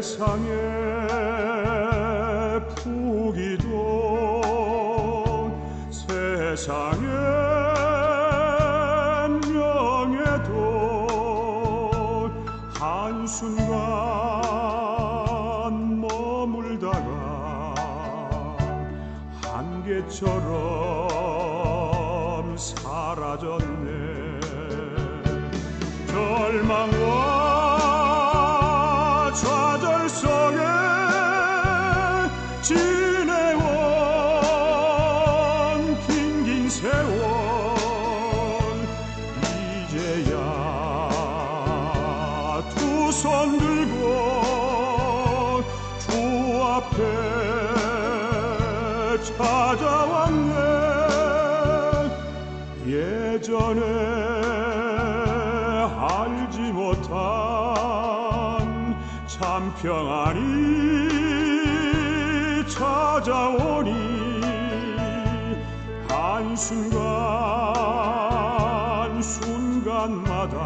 세상에 부기도 세상에 명예도 한순간 머물다가 한계처럼 사라졌네. 절망 세월 이제야 두 손 들고 주 앞에 찾아왔네. 예전에 알지 못한 참 평안이 찾아오니 한 순간 순간마다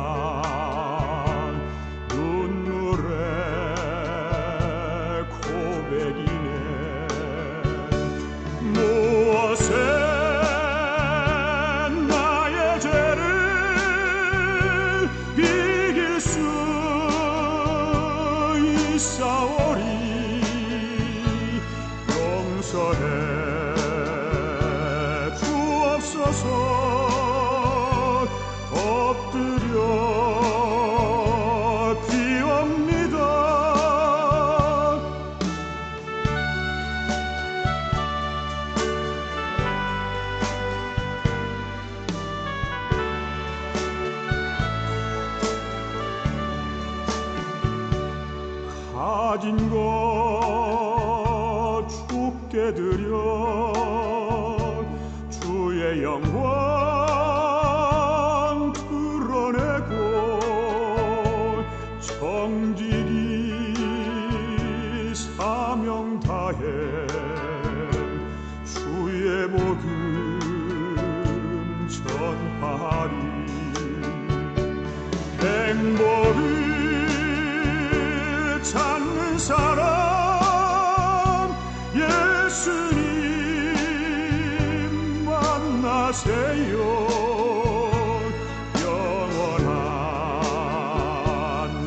눈물의 고백이네. 무엇에 나의 죄를 비길 수 있사오리? 용서해 가진 것 죽게 드려 다해 주의 복음 전하리. 행복을 찾는 사람 예수님 만나세요. 영원한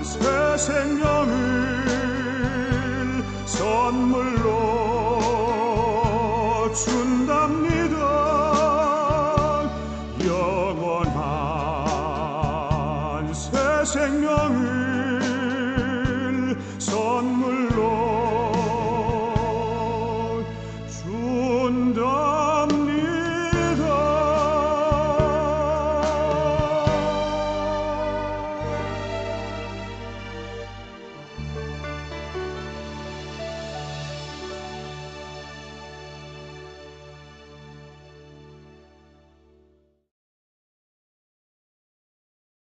새 생명